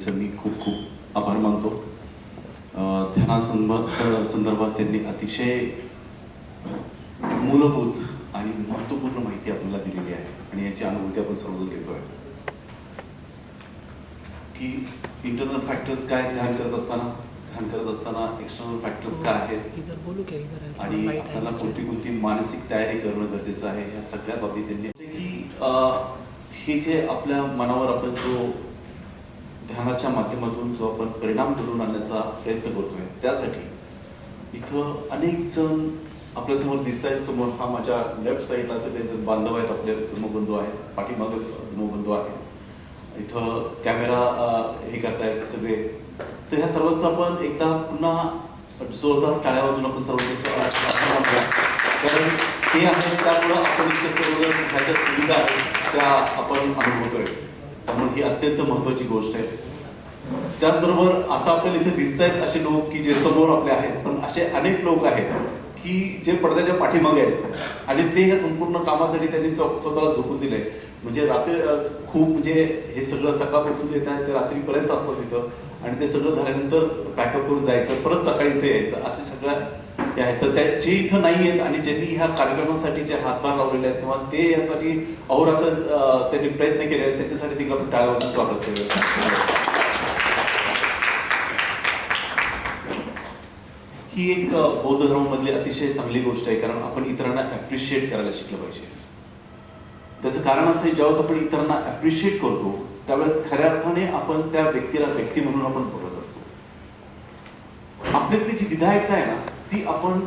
यांचं मी खूप खूप आभार मानतो. स- संदर्भात त्यांनी अतिशय मूलभूत आणि महत्त्वपूर्ण माहिती आपल्याला दिलेली आहे आणि याची अनुभूती आपण सर्वजण घेतोय. की इंटरनल फॅक्टर्स काय ध्यान करत असताना? ध्यान करत असताना एक्सटर्नल फॅक्टर्स काय आहेत? है आणि आपल्याला कोणती कोणती मानसिक तयारी करणं गरजेचं आहे? या सगळ्या बाबी त्यांनी की हे जे आपल्या मनावर आपण जो ध्यानाच्या माध्यमातून जो आपण परिणाम घडवून आणण्याचा प्रयत्न करतोय त्यासाठी इथं अनेक जण आपल्यासमोर दिसत आहेत. समोर हा माझ्या लेफ्ट साईडला सगळे जण बांधव आहेत आपले धर्मबंधू आहेत पाठीमागे धर्मबंधू आहेत. इथं कॅमेरा हे करतायत सगळे. तर ह्या सर्वांचं आपण एकदा पुन्हा जोरदार टाळ्या वाजून आपण सर्वांचं कारण ते आहेत त्यामुळं आपण इतके सर्वजण ह्याच्या सुविधा आहेत त्या आपण अनुभवतोय. त्यामुळे ही अत्यंत महत्वाची गोष्ट आहे. त्याचबरोबर आता आपल्याला इथे दिसत आहेत असे लोक की जे समोर आपले आहेत पण असे अनेक लोक आहेत की जे पडद्याच्या पाठीमागे आहेत. आणि ते या संपूर्ण कामासाठी त्यांनी स्वतःला झोकून दिले म्हणजे रात्री खूप म्हणजे हे सगळं सकाळपासून जे येत आहे ते रात्रीपर्यंत असतं तिथं. आणि ते सगळं झाल्यानंतर पॅकअप करून जायचं परत सकाळी इथे यायचं असे सगळ्या ते आहेत तर त्या जे इथं नाही आहेत आणि ज्यांनी ह्या कार्यक्रमासाठी जे हातभार लावलेले आहेत किंवा ते यासाठी अहोरात्र त्यांनी प्रयत्न केले आहेत त्याच्यासाठी देखील आपण स्वागत केलं ही एक बौद्ध धर्मामधली अतिशय चांगली गोष्ट आहे कारण आपण इतरांना ॲप्रिशिएट करायला शिकलं पाहिजे. त्याचं कारण असं आहे ज्यावेळेस आपण इतरांना ॲप्रिशिएट करतो त्यावेळेस खऱ्या अर्थाने आपण त्या व्यक्तीला व्यक्ती म्हणून आपण बघत असतो. आपल्यातली जी विधायकता आहे ना ती आपण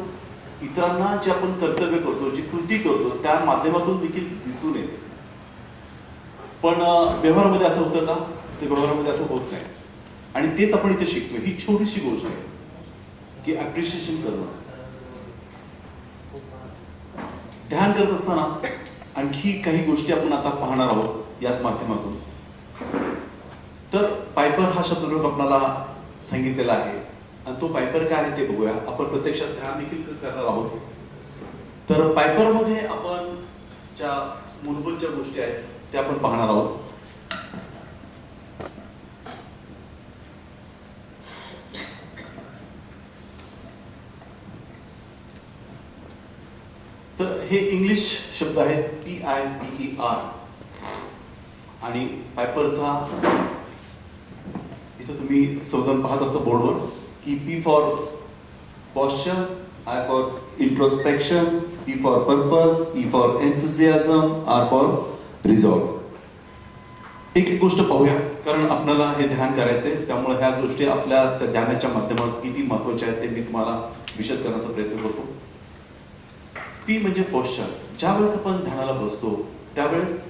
इतरांना जे आपण कर्तव्य करतो जी कृती करतो त्या माध्यमातून देखील दिसून येते. पण व्यवहारामध्ये असं होतं का? ते व्यवहारामध्ये असं होत नाही. आणि तेच आपण इथे शिकतो ही छोटीशी गोष्ट आहे की अप्रिशिएशन करणं. ध्यान करत असताना आणखी काही गोष्टी आपण आता पाहणार आहोत याच माध्यमातून. तर पायपर हा शब्दप्रयोग आपल्याला सांगितलेला आहे. आणि तो पायपर काय आहे ते बघूया. आपण प्रत्यक्षात ध्यान देखील करणार आहोत. तर पायपरमध्ये आपण ज्या मूलभूत ज्या गोष्टी आहेत त्या आपण पाहणार आहोत. तर हे इंग्लिश शब्द आहे P I P E R आणि पायपरचा इथं तुम्ही सौजन पाहत असता बोर्डवर की P for posture I for introspection P for purpose E for enthusiasm R for resolve एक एक गोष्ट पाहूया कारण आपल्याला हे ध्यान करायचंय त्यामुळे ह्या गोष्टी आपल्या त्या ध्यानाच्या माध्यमात किती महत्त्वाच्या आहेत ते मी तुम्हाला विशद करण्याचा प्रयत्न करतो. पी म्हणजे पॉश्चर ज्या वेळेस आपण ध्यानाला बसतो त्यावेळेस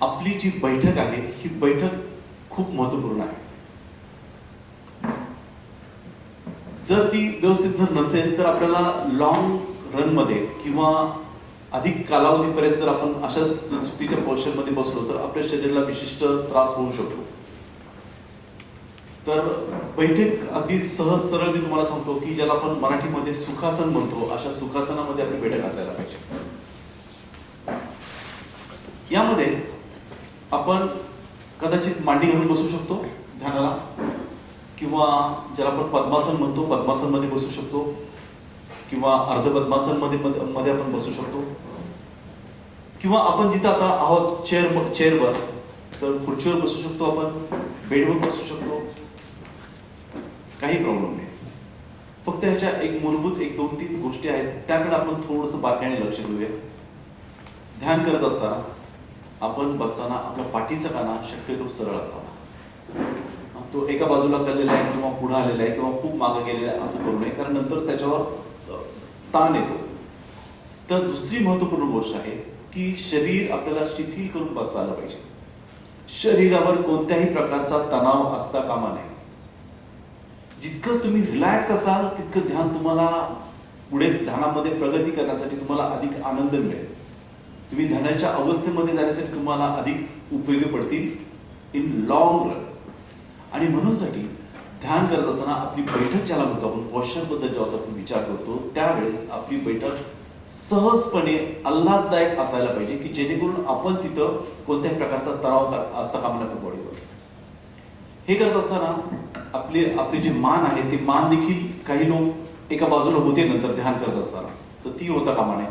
आपली जी बैठक आहे ही बैठक खूप महत्त्वपूर्ण आहे. जर ती व्यवस्थित जर नसेल तर आपल्याला लॉंग रनमध्ये किंवा अधिक कालावधीपर्यंत जर आपण अशाच चुकीच्या पोस्चरमध्ये बसलो तर आपल्या शरीराला विशिष्ट त्रास होऊ शकतो. तर बैठक अगदी सहज सरळ मी तुम्हाला सांगतो की ज्याला आपण मराठीमध्ये सुखासन म्हणतो अशा सुखासनामध्ये आपली बैठक असायला पाहिजे. यामध्ये आपण कदाचित मांडी घालून बसू शकतो ध्यानाला. किंवा ज्याला आपण पद्मासन म्हणतो पद्मासनमध्ये बसू शकतो. किंवा अर्ध पद्मासनमध्ये मध्ये मध्ये आपण बसू शकतो. किंवा आपण जिथं आता आहोत चेअर चेअरवर तर खुर्चीवर बसू शकतो आपण बेडवर बसू शकतो. काही प्रॉब्लेम नाही. फक्त ह्याच्या एक मूलभूत एक दोन तीन गोष्टी आहेत. त्याकडे आपण थोडस बारकाईने लक्ष देऊया. ध्यान करत असताना आपण बसताना आपल्या पाठीचा काना शक्यतो सरळ असावा. तो एका बाजूला करलेला आहे किंवा पुढे आलेला आहे किंवा खूप मागे गेलेला आहे असं करू नये. कारण नंतर त्याच्यावर ताण येतो. तर दुसरी महत्त्वपूर्ण गोष्ट आहे की शरीर आपल्याला शिथिल करून बसता आलं पाहिजे. शरीरावर कोणत्याही प्रकारचा तणाव असता कामा नये. जितकं तुम्ही रिलॅक्स असाल तितकं ध्यान तुम्हाला पुढे ध्यानामध्ये प्रगती करण्यासाठी तुम्हाला अधिक आनंद मिळेल. तुम्ही ध्यानाच्या अवस्थेमध्ये जाण्यासाठी तुम्हाला अधिक उपयोगी पडतील. इन लॉंग रन आणि म्हणूनसाठी ध्यान करत असताना आपली बैठक ज्याला म्हणतो आपण पॉश्चरबद्दल जेव्हा आपण विचार करतो त्यावेळेस आपली बैठक सहजपणे आल्हाददायक असायला पाहिजे की जेणेकरून आपण तिथं कोणत्याही प्रकारचा तणाव असता कामा नये बॉडीवर हे करत असताना आपले आपली जे मान आहे ते मान देखील काही लोक एका बाजूला होते नंतर ध्यान करत असताना. तर ती होता कामा नये.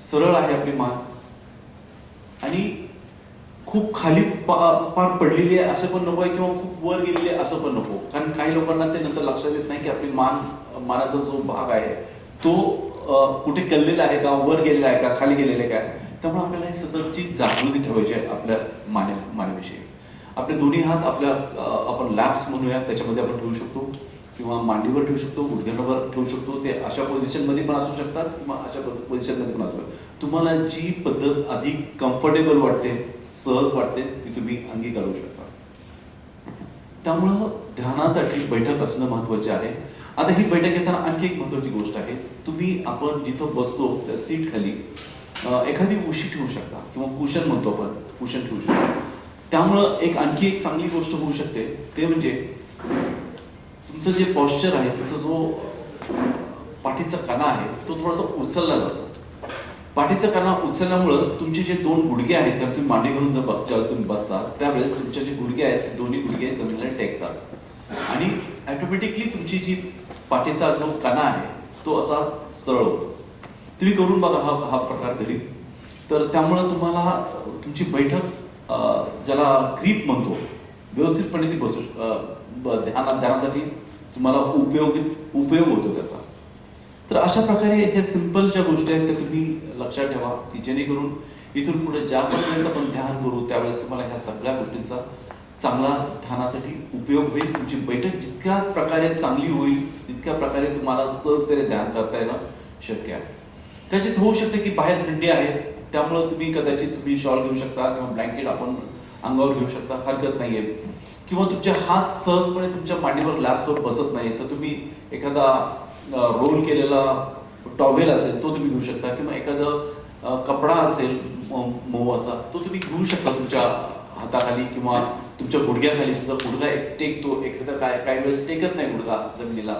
सरळ आहे आपली मान. आणि खूप खाली पार पडलेली आहे असं पण नको आहे किंवा खूप वर गेलेली आहे असं पण नको. कारण काही लोकांना ते नंतर लक्षात येत नाही की आपली मान मानाचा जो भाग आहे तो कुठे कललेला आहे का वर गेलेला आहे का खाली गेलेला आहे का त्यामुळे आपल्याला हे सततची जागृती ठेवायची आहे आपल्या माने मानेविषयी. आपले दोन्ही हात आपल्या आपण लॅप्स म्हणूया त्याच्यामध्ये आपण ठेवू शकतो. किंवा मांडीवर ठेवू शकतो गुडघ्यांवर ठेवू शकतो ते अशा पोझिशनमध्ये पण असू शकतात किंवा अशा पोझिशनमध्ये पण असू शकतात. तुम्हाला जी पद्धत अधिक कम्फर्टेबल वाटते सहज वाटते ती तुम्ही अंगीकारू शकता. त्यामुळं ध्यानासाठी बैठक असणं महत्त्वाचे आहे. आता ही बैठक घेताना आणखी एक महत्वाची गोष्ट आहे. तुम्ही आपण जिथं बसतो त्या सीट खाली एखादी उशी ठेवू शकता किंवा कुशन म्हणतो आपण कुशन ठेवू शकता. त्यामुळं एक आणखी एक चांगली गोष्ट होऊ शकते ते म्हणजे तुमचं जे पॉश्चर आहे त्याचा जो पाठीचा कणा आहे तो थोडासा उचलला जातो. पाठीचा कणा उचलल्यामुळं तुमचे जे दोन गुडघे आहेत त्यावर तुम्ही मांडी घालून जर ब- ज्यावेळेस तुम्ही बसता त्यावेळेस तुमचे जे गुडघे आहेत ते दोन्ही गुडघे जमिनीला टेकतात. आणि ॲटोमॅटिकली तुमची जी पाठीचा जो कणा आहे तो असा सरळ होतो. तुम्ही करून बघा हा हा प्रकार घरी तर त्यामुळं तुम्हाला तुमची बैठक ज्याला क्रीप म्हणतो व्यवस्थितपणे ती बसू अं, ध्याना ध्यानासाठी तुम्हाला उपयोगी उपयोग होतो त्याचा. तर अशा प्रकारे हे सिंपल ज्या गोष्टी आहेत त्या तुम्ही लक्षात ठेवा. की जेणेकरून इथून पुढे ज्या वेळेस आपण ध्यान करू त्यावेळेस तुम्हाला ह्या सगळ्या गोष्टींचा चांगला ध्यानासाठी उपयोग होईल. तुमची बैठक जितक्या प्रकारे चांगली होईल तितक्या प्रकारे तुम्हाला सहजतेने ध्यान करता येणं शक्य आहे. कदाचित होऊ शकते की बाहेर थंडी आहे त्यामुळे तुम्ही कदाचित तुम्ही शॉल घेऊ शकता किंवा ब्लँकेट आपण अंगावर घेऊ शकता. हरकत नाहीये. किंवा तुमचे हात सहजपणे तुमच्या मांडीवर लॅप्सवर बसत नाही तर तुम्ही एखादा रोल केलेला टॉवेल असेल तो तुम्ही घेऊ शकता. किंवा एखादं कपडा असेल मऊ असा तो तुम्ही घेऊ शकता तुमच्या हाताखाली किंवा तुमच्या गुडघ्याखाली. समजा गुडघा एक टेकतो एखादा काय काही वेळेस टेकत नाही गुडघा जमिनीला.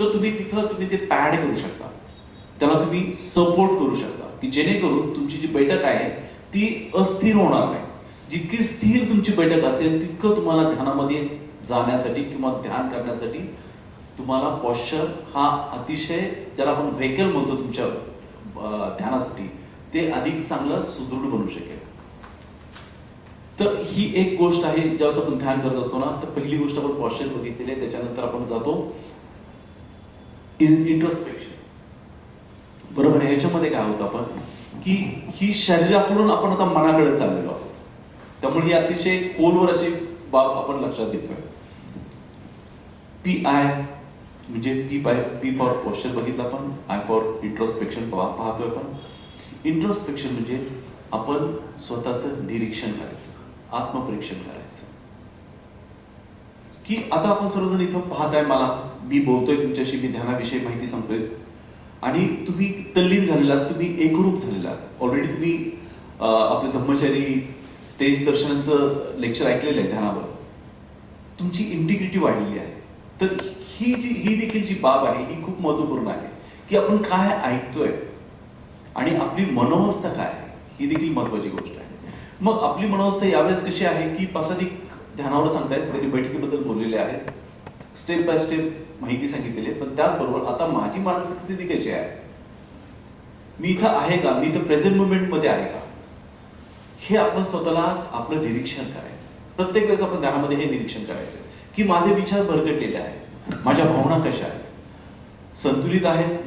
तर तुम्ही तिथं तुम्ही ते पॅड करू शकता. त्याला तुम्ही सपोर्ट करू शकता. की जेणेकरून तुमची जी बैठक आहे ती अस्थिर होणार नाही. जितकी स्थिर तुमची बैठक असेल तितकं तुम्हाला ध्यानामध्ये जाण्यासाठी किंवा ध्यान करण्यासाठी तुम्हाला पॉश्चर हा अतिशय ज्याला आपण व्हेकल म्हणतो तुमच्या ध्यानासाठी ते अधिक चांगलं सुदृढ बनू शकेल. तर ही एक गोष्ट आहे ज्यावेळेस आपण ध्यान करत असतो ना तर पहिली गोष्ट आपण पॉश्चर बघितलेली आहे त्याच्यानंतर आपण जातो इंट्रोस्पेक्शन बरोबर आहे ह्याच्यामध्ये काय होतं आपण की ही शरीराकडून आपण आता मनाकडे चाललेलो त्यामुळे ही अतिशय खोलवर अशी बाब आपण लक्षात घेतोय. पी आय म्हणजे P by P for posture बघितलं आपण आय फॉर इंट्रोस्पेक्शन पाहतोय आपण. इंट्रोस्पेक्शन म्हणजे आपण स्वतःचं निरीक्षण करायचं आत्मपरीक्षण करायचं. की आता आपण सर्वजण इथं पाहताय मला मी बोलतोय तुमच्याशी मी ध्यानाविषयी माहिती सांगतोय. आणि तुम्ही तल्लीन झालेला तुम्ही एकरूप झालेला ऑलरेडी तुम्ही आपले धम्मचारी तेज दर्शनांचं लेक्चर ऐकलेलं आहे ध्यानावर. तुमची इंटिग्रिटी वाढलेली आहे. तर ही जी ही देखील जी बाब आहे ही खूप महत्त्वपूर्ण आहे की आपण काय ऐकतोय आणि आपली मनोवस्था काय आहे ही देखील महत्वाची गोष्ट आहे. मग आपली मनोवस्था यावेळेस कशी आहे की पासादिक ध्यानावर सांगतायत त्यांनी बैठकीबद्दल बोललेले आहेत. स्टेप बाय स्टेप माहिती सांगितलेली आहे पण त्याचबरोबर आता माझी मानसिक स्थिती कशी आहे? मी इथं आहे का? मी इथं प्रेझेंट मुवमेंटमध्ये आहे का? हे आपण स्वतःला आपलं निरीक्षण करायचं. प्रत्येक वेळेस आपण ध्यानामध्ये हे निरीक्षण करायचं. की माझे विचार भरकटलेले आहेत. माझ्या भावना कशा आहेत? संतुलित आहेत.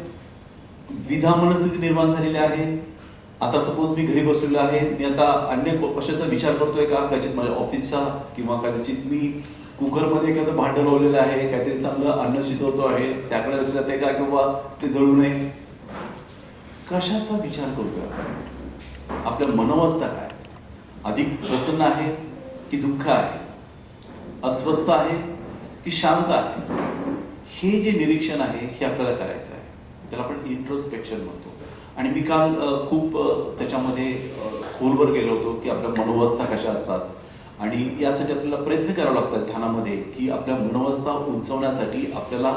द्विधा मनस्थिती निर्माण झालेली आहे. आता सपोज मी घरी बसलेलो आहे. मी आता अन्य कशाचा विचार करतोय का? कदाचित माझ्या ऑफिसचा किंवा कदाचित मी कुकरमध्ये एखादं भांडं लावलेलं आहे. काहीतरी चांगलं अन्न शिजवतो आहे. त्याकडे लक्ष जाते का? किंवा ते जळू नये. कशाचा विचार करतोय आपण? आपल्या मनोवस्था काय? अधिक प्रसन्न आहे की दुःख आहे? अस्वस्थ आहे की शांत आहे? हे जे निरीक्षण आहे हे आपल्याला करायचं आहे. त्याला आपण इंट्रोस्पेक्शन म्हणतो. आणि मी काल खूप त्याच्यामध्ये खोलवर गेलो होतो की आपल्या मनोवस्था कशा असतात. आणि यासाठी आपल्याला प्रयत्न करावा लागतात ध्यानामध्ये की आपल्या मनोवस्था उंचवण्यासाठी आपल्याला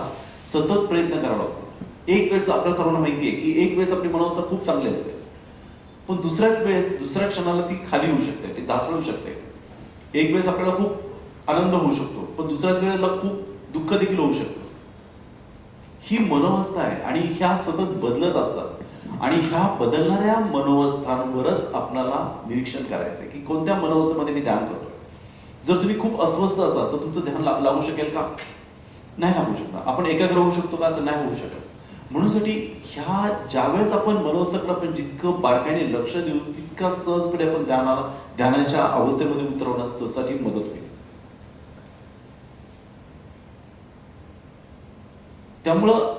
सतत प्रयत्न करावा लागतो एक वेळेस आपल्या सर्वांना माहिती आहे की एक वेळेस आपली मनोवस्था खूप चांगली असते. पण दुसऱ्याच वेळेस दुसऱ्या क्षणाला ती खाली होऊ शकते ती दासळू शकते. एक वेळेस आपल्याला खूप आनंद होऊ शकतो पण दुसऱ्याच वेळेला खूप दुःख देखील होऊ शकतं. ही मनोवस्था आहे आणि ह्या सतत बदलत असतात. आणि ह्या बदलणाऱ्या मनोवस्थांवरच आपल्याला निरीक्षण करायचं आहे की कोणत्या मनोवस्थेमध्ये मी ध्यान करतोय? जर तुम्ही खूप अस्वस्थ असाल तर तुमचं ध्यान लावू लागू शकेल का? नाही लागू शकणार. आपण एकाग्र होऊ शकतो का? तर नाही होऊ शकत. म्हणूनसाठी ह्या ज्यावेळेस आपण मनोवस्थाकडे आपण जितकं बारकाईने लक्ष देऊ तितका सहजपणे आपण ध्यानाला ध्यानाच्या अवस्थेमध्ये उतरवण्यास त्यासाठी मदत होईल. त्यामुळं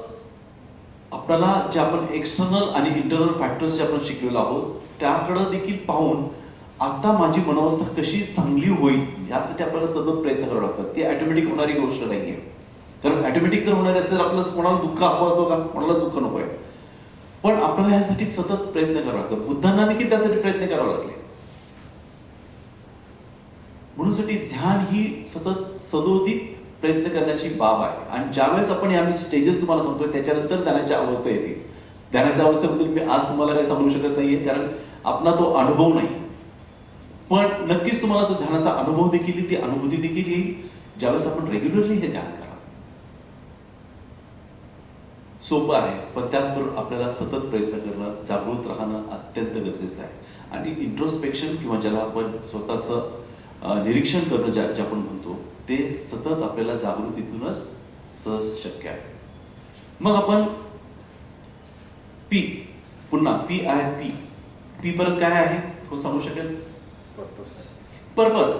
आपल्याला जे आपण एक्सटर्नल आणि इंटरनल फॅक्टर्स जे आपण शिकलेलो आहोत त्याकडं देखील पाहून आता माझी मनोवस्था कशी चांगली होईल यासाठी आपल्याला सतत प्रयत्न करावे लागतात. ती ऑटोमॅटिक होणारी गोष्ट नाहीये. कारण ऑटोमॅटिक जर होणार असते तर आपल्याला कोणाला दुःख हवं असतो का? कोणाला दुःख नको आहे पण आपल्याला यासाठी सतत प्रयत्न करावा लागतो. बुद्धांना देखील त्यासाठी प्रयत्न करावे लागले. म्हणूनसाठी ध्यान ही सतत सदोदित प्रयत्न करण्याची बाब आहे. आणि ज्यावेळेस आपण या मी स्टेजेस तुम्हाला सांगतोय त्याच्यानंतर ध्यानाच्या अवस्था येतील ध्यानाच्या अवस्थेबद्दल मी आज तुम्हाला काही सांगू शकत नाहीये कारण आपला तो अनुभव नाही. पण नक्कीच तुम्हाला तो ध्यानाचा अनुभव देखील ती अनुभूती देखील येईल. ज्यावेळेस आपण रेग्युलरली हे ध्यान करा सोपं आहे पण त्याचबरोबर आपल्याला सतत प्रयत्न करणं जागृत राहणं अत्यंत गरजेचं आहे. आणि इंट्रोस्पेक्शन किंवा ज्याला आपण स्वतःचं निरीक्षण करणं ज्या जे आपण म्हणतो ते सतत आपल्याला जागृतीतूनच सहज शक्य आहे. मग आपण पी पुन्हा पी आय पी पी परत काय आहे? कोण सांगू शकेल? पर्पज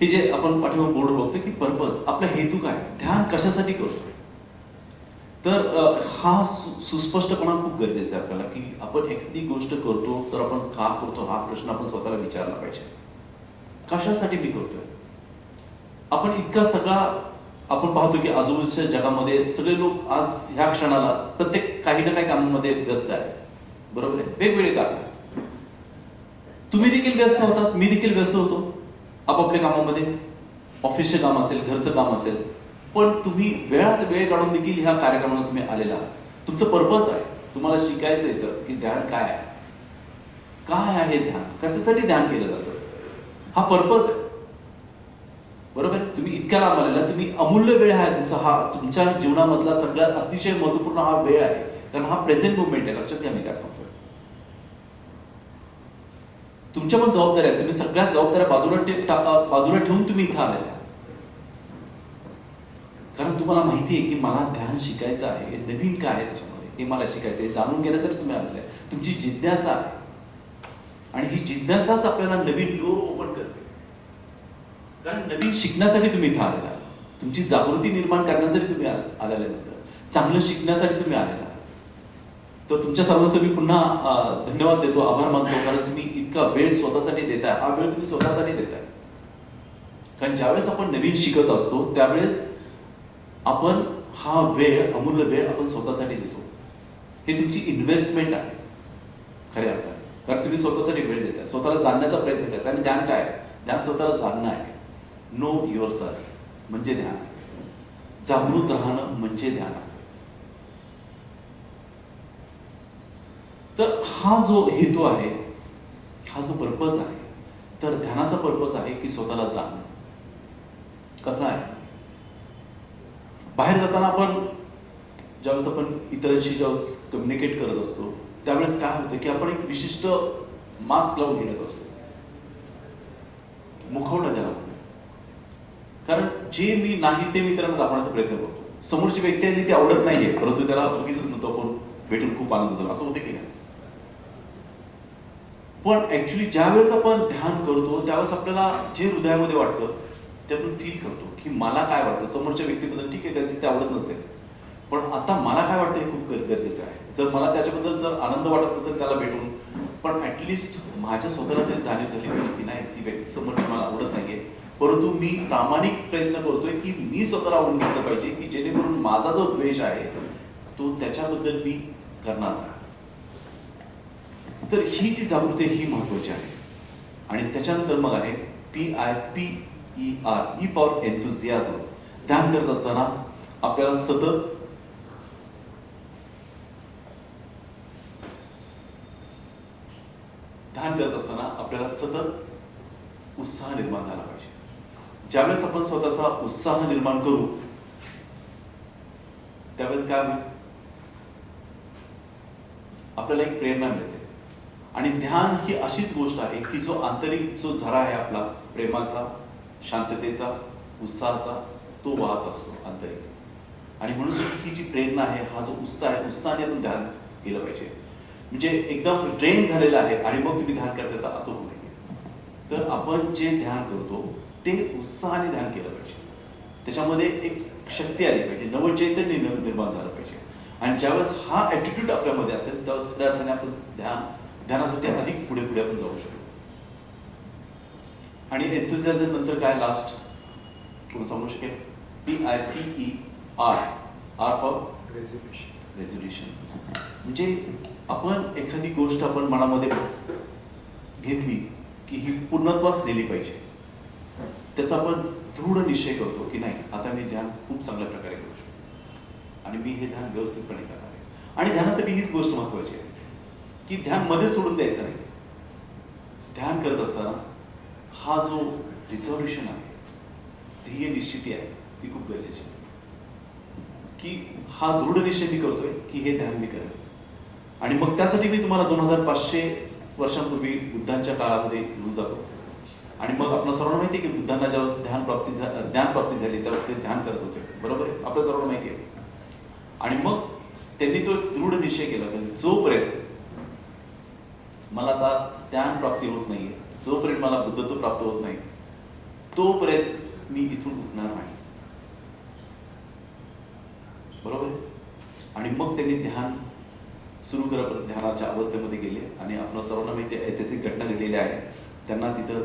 हे जे आपण पाठीमागे बोर्ड बघतो की पर्पज आपला हेतू काय? ध्यान कशासाठी करतो तर हा सुस्पष्टपणा खूप गरजेचा आहे आपल्याला की आपण एखादी गोष्ट करतो तर आपण का करतो हा प्रश्न आपण स्वतःला विचारला पाहिजे. कशासाठी मी करतोय? आपण इतका सगळा आपण पाहतो की आजूबाजूच्या जगामध्ये सगळे लोक आज ह्या क्षणाला प्रत्येक काही ना काही कामामध्ये व्यस्त आहेत. बरोबर आहे? वेगवेगळे काम आहेत. तुम्ही देखील व्यस्त होतात मी देखील व्यस्त होतो आपापल्या कामामध्ये. ऑफिसचे काम असेल घरचं काम असेल पण तुम्ही वेळात वेळ काढून देखील ह्या कार्यक्रमाला तुम्ही आलेला आहात. तुमचं पर्पज आहे. तुम्हाला शिकायचं येतं की ध्यान काय आहे? काय आहे ध्यान? कशासाठी ध्यान केलं जातं? हा पर्पज आहे. बरोबर? तुम्ही इतक्या लांब आलेला तुम्ही अमूल्य वेळ आहे तुमचा. हा तुमच्या जीवनामधला सगळ्यात अतिशय महत्त्वपूर्ण हा वेळ आहे. कारण हा प्रेझेंट मुवमेंट आहे. लक्षात घ्या मी काय सांगतोय. तुमच्या पण जबाबदाऱ्या तुम्ही सगळ्या जबाबदाऱ्या बाजूला बाजूला ठेवून तुम्ही इथं आलेल्या तुम्हाला माहिती आहे की मला ध्यान शिकायचं आहे नवीन काय आहे त्याच्यामध्ये हे मला शिकायचं आहे जाणून घेण्यासाठी तुम्ही आलेलं आहे. तुमची जिज्ञासा आहे. आणि ही जिज्ञासाच आपल्याला नवीन डोर ओपन करते. कारण नवीन शिकण्यासाठी तुम्ही इथं आलेला तुमची जागृती निर्माण करण्यासाठी तुम्ही आलेले नंतर चांगलं शिकण्यासाठी तुम्ही आलेला तर तुमच्या सर्वांचं मी पुन्हा धन्यवाद देतो आभार मानतो कारण तुम्ही इतका वेळ स्वतःसाठी देताय. हा वेळ तुम्ही स्वतःसाठी देताय. कारण ज्यावेळेस आपण नवीन शिकत असतो त्यावेळेस आपण हा वेळ अमूल्य वेळ आपण स्वतःसाठी देतो. हे तुमची इन्व्हेस्टमेंट आहे. खऱ्या अर्थाने. कारण तुम्ही स्वतःसाठी वेळ देताय. स्वतःला जाणण्याचा प्रयत्न करताय. आणि ध्यान काय? ध्यान स्वतःला जाणणं आहे. नो युअर सेल्फ म्हणजे ध्यान जागृत राहणं म्हणजे ध्यान तर हा जो हेतू आहे हा जो पर्पज आहे तर ध्यानाचा पर्पज आहे की स्वतःला जाणणं. कसा आहे? बाहेर जाताना आपण ज्यावेळेस आपण इतरांशी ज्यावेळेस कम्युनिकेट करत असतो त्यावेळेस काय होतं की आपण एक विशिष्ट मास्क लावून घेण्यात असतो. मुखवटा ज्याला म्हणतो. कारण जे मी नाही ते मित्रांना दाखवण्याचा प्रयत्न करतो. समोरची व्यक्ती आहे ती आवडत नाहीये परंतु त्याला उगीच म्हणतो आपण भेटून खूप आनंद झाला. असं होते की नाही? पण ऍक्च्युली ज्या वेळेस आपण ध्यान करतो त्यावेळेस आपल्याला जे हृदयामध्ये वाटतं त्यातून फील करतो की मला काय वाटतं? समोरच्या व्यक्तीबद्दल ठीक आहे त्यांची ते आवडत नसेल. पण आता मला काय वाटतं हे खूप गरजेचं आहे. जर मला त्याच्याबद्दल जर आनंद वाटत नसेल त्याला भेटून पण ॲटलिस्ट माझ्या स्वतःला तरी जाणीव झाली पाहिजे की नाही ती व्यक्ती समोरची मला आवडत नाहीये. परंतु मी प्रामाणिक प्रयत्न करतोय की मी स्वतःला आवडून घेतलं पाहिजे की जेणेकरून माझा जो द्वेष आहे तो त्याच्याबद्दल मी करणार नाही. तर ही जी जागृती आहे, ही महत्वाची आहे. आणि त्याच्यानंतर मग आहे P I P E R E for enthusiasm ध्यान करत असताना आपल्याला सतत ध्यान करत असताना आपल्याला सतत उत्साह निर्माण झाला पाहिजे. ज्यावेळेस आपण स्वतःचा उत्साह निर्माण करू त्यावेळेस काय होईल? आपल्याला एक प्रेरणा मिळते. आणि ध्यान ही अशीच गोष्ट आहे की जो आंतरिक जो झरा आहे आपला प्रेमाचा शांततेचा उत्साहाचा तो वाहत असतो आंतरिक. आणि म्हणून ही जी प्रेरणा आहे हा जो उत्साह आहे उत्साहाने आपण ध्यान केलं पाहिजे. म्हणजे एकदम ड्रेन झालेलं आहे आणि मग तुम्ही ध्यान करता येतं असं होऊ नये. तर आपण जे ध्यान करतो ते उत्साहाने ध्यान केलं पाहिजे. त्याच्यामध्ये एक शक्ती आली पाहिजे. नवचैतन्य निर्माण निर्माण झालं पाहिजे. आणि ज्यावेळेस हा ॲटिट्यूड आपल्यामध्ये असेल त्यावेळेस खऱ्या अर्थाने आपण ध्यान ध्यानासाठी अधिक पुढे पुढे आपण जाऊ शकतो. आणि एन्थुझियाझम नंतर काय लास्ट कोण सांगू शकेल? P I P E R R for resolution म्हणजे आपण एखादी गोष्ट आपण मनामध्ये घेतली की ही पूर्णत्वास नेली पाहिजे. त्याचा आपण दृढ निश्चय करतो की नाही आता मी ध्यान खूप चांगल्या प्रकारे करू शकतो. आणि मी हे ध्यान व्यवस्थितपणे करणार आहे. आणि ध्यानासाठी हीच गोष्ट महत्वाची आहे की ध्यानमध्ये सोडून द्यायचं नाही. ध्यान करत असताना हा जो रिझर्वेशन आहे ध्येय निश्चिती आहे ती खूप गरजेची आहे. की हा दृढ निश्चय मी करतोय की हे ध्यान मी करेल आणि मग त्यासाठी मी तुम्हाला दोन हजार पाचशे वर्षांपूर्वी बुद्धांच्या काळामध्ये घेऊन जातो. आणि मग आपल्या सर्वांना माहिती आहे की बुद्धांना ज्यावेळेस ध्यान प्राप्ती झा ज्ञान प्राप्ती झाली त्यावेळेस ते ध्यान करत होते. बरोबर आहे? आपल्या सर्वांना माहिती आहे. आणि मग त्यांनी तो एक दृढ निश्चय केला. होता जोपर्यंत मला आता ध्यान प्राप्ती होत नाहीये जोपर्यंत मला बुद्धत्व प्राप्त होत नाही तोपर्यंत मी इथून उठणार नाही. बरोबर आणि मग त्यांनी ध्यान सुरू करत ध्यानाच्या अवस्थेमध्ये गेले आणि आपल्या सर्वांना माहिती ऐतिहासिक घटना घडलेल्या आहे. त्यांना तिथं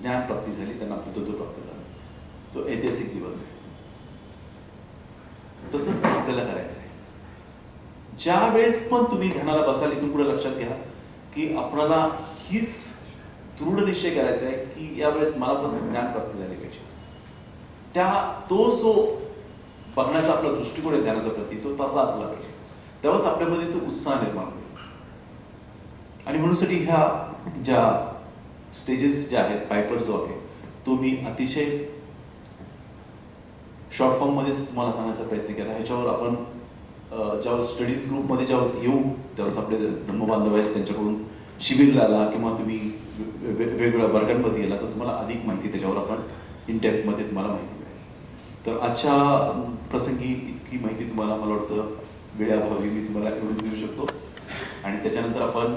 ज्ञान प्राप्ती झाली त्यांना बुद्धत्व प्राप्त झालं. तो ऐतिहासिक दिवस आहे. तसंच आपल्याला करायचं आहे. ज्या वेळेस पण तुम्ही ध्यानाला बसाल इथून पुढे लक्षात घ्या की आपणाला हीच दृढ निश्चय करायचा आहे की यावेळेस मला पण ज्ञान प्राप्त झाली पाहिजे. त्या तो जो बघण्याचा आपला दृष्टिकोन आहे ज्ञानाचा प्रती तो तसा असला पाहिजे. तेव्हाच आपल्यामध्ये तो उत्साह निर्माण होईल. आणि म्हणूनसाठी ह्या ज्या स्टेजेस ज्या आहेत पायपर जो आहे तो मी अतिशय शॉर्ट फॉर्ममध्येच तुम्हाला सांगण्याचा प्रयत्न केला. ह्याच्यावर आपण ज्यावेळेस स्टडीज ग्रुपमध्ये ज्यावेळेस येऊ त्यावेळेस आपले जे धम्मबांधव आहेत त्यांच्याकडून शिबिर लागला किंवा तुम्ही वेगवेगळ्या वर्गांमध्ये गेला तर तुम्हाला अधिक माहिती त्याच्यावर आपण इनमध्ये तुम्हाला माहिती मिळेल. तर आजच्या प्रसंगी इतकी माहिती तुम्हाला मला वाटतं वेळाभावी मी तुम्हाला एवढीच देऊ शकतो. आणि त्याच्यानंतर आपण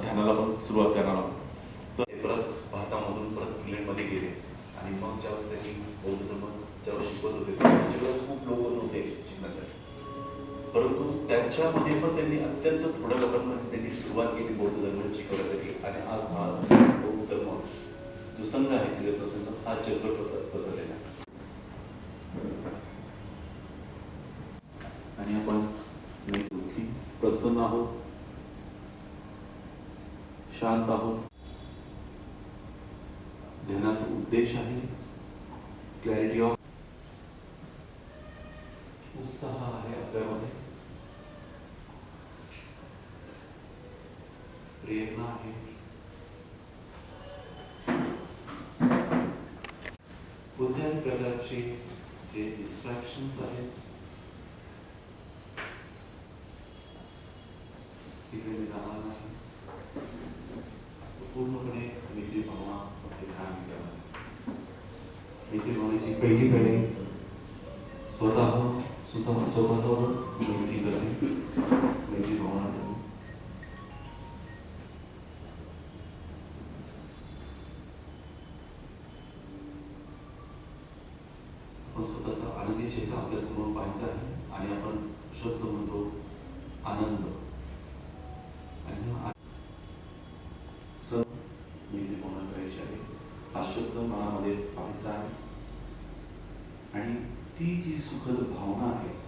ध्यानाला पण सुरुवात करणार आहोत. तर परत भारतामधून परत इंग्लंडमध्ये गेले आणि मग ज्यावेळेस त्यांनी बौद्ध धर्म ज्यावेळेस शिकवत होते त्याच्यामध्ये पण त्यांनी अत्यंत थोड्या लोकांमध्ये त्यांनी सुरुवात केली बौद्ध धर्म शिकवण्यासाठी. आणि आज हा बौद्ध धर्म जो संघ आहे तिथे संघ हा जगभर पसर पसरलेला आहे. आणि आपण नाही दुःखी प्रसन्न आहोत. शांत आहोत. ध्यानाचा उद्देश आहे. क्लॅरिटी ऑफ उत्साह आहे आपल्यामध्ये. प्रेरणा आहे कोणत्याही प्रकारचे जे डिस्ट्रॅक्शन्स आहेत तिकडे जाणार नाही. पूर्णपणे मित्री भावना हे ध्यान करणार. मित्री भावनेची पहिली वेळे स्वतः स्वतः स्वतःवर मैत्री करणे आपण स्वतःचा आनंदी चेहरा आपल्यासमोर पाहायचा आहे आणि आपण शब्द म्हणतो आनंद. आणि हा मी सण मैत्री भावना करायची आहे. हा शब्द मनामध्ये पाहायचा आहे. आणि ती जी सुखद भावना आहे